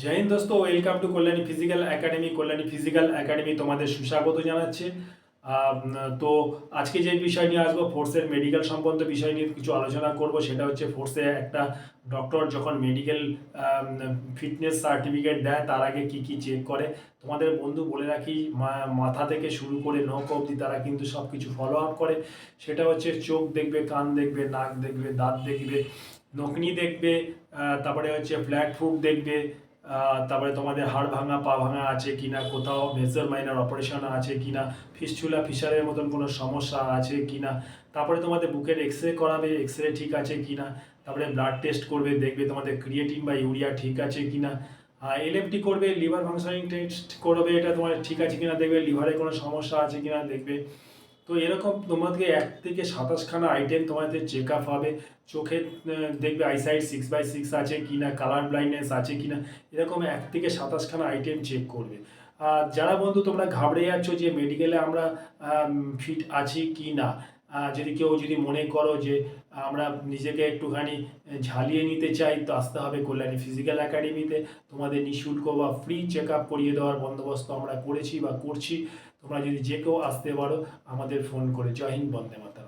জয় হিন্দ দোস্ত welcome to Kalyani Physical Academy Kalyani Physical Academy তোমাদের সুস্বাগত জানাচ্ছে। তো আজকে যে বিষয় নিয়ে আসব ফোর্সের মেডিকেল সম্বন্ধে বিষয় নিয়ে কিছু আলোচনা করব, সেটা হচ্ছে ফোর্সে একটা ডক্টর যখন মেডিকেল ফিটনেস সার্টিফিকেট দেয়, তার আগে কি কি চেক করে। তোমাদের বন্ধু বলে রাখি মাথা থেকে শুরু করে নখ অবধি তারা কিন্তু সব কিছু ফলো আপ করে। সেটা হচ্ছে চোখ দেখবে, কান দেখবে, নাক দেখবে, দাঁত দেখবে, নখনি দেখবে তারপরে হচ্ছে ফ্ল্যাট ফুট দেখবে তারপরে তোমাদের হাড় ভাঙা, পা ভাঙা আছে কিনা, কোথাও মেজর মাইনার অপারেশন আছে কিনা ফিসচুলা ফিশারের মতন কোনো সমস্যা আছে কিনা, তারপরে তোমাদের বুকের এক্স রে করাবে এক্স রে ঠিক আছে কিনা, তারপরে ব্লাড টেস্ট করবে, দেখবে তোমাদের ক্রিয়েটিন বা ইউরিয়া ঠিক আছে কিনা এলএফটি করবে লিভার ফাংশনিং টেস্ট করবে, এটা তোমার ঠিক আছে কিনা, দেখবে লিভারে কোনো সমস্যা আছে কিনা, দেখবে তো এরকম তোমাদেরকে এক থেকে সাতাশখানা আইটেম তোমাদের চেক আপ হবে। চোখে দেখবে আইসাইড সিক্স বাই সিক্স আছে কি না কালার ব্লাইন্ডনেস আছে কি না এরকম এক থেকে সাতাশখানা আইটেম চেক করবে। আর যারা বন্ধু তোমরা ঘাবড়ে যাচ্ছ যে মেডিকেলে আমরা ফিট আছি কি না যদি কেউ যদি মনে করো যে আমরা নিজেকে একটুখানি ঝালিয়ে নিতে চাই, তো আসতে হবে কল্যাণী ফিজিক্যাল একাডেমিতে তোমাদের নিঃশুল্ক বা ফ্রি চেক আপ করিয়ে দেওয়ার বন্দোবস্ত আমরা করেছি বা করছি। তোমরা যদি যে কেউ আসতে পারো, আমাদের ফোন করে। জয় হিন্দ, বন্দে মাতরম।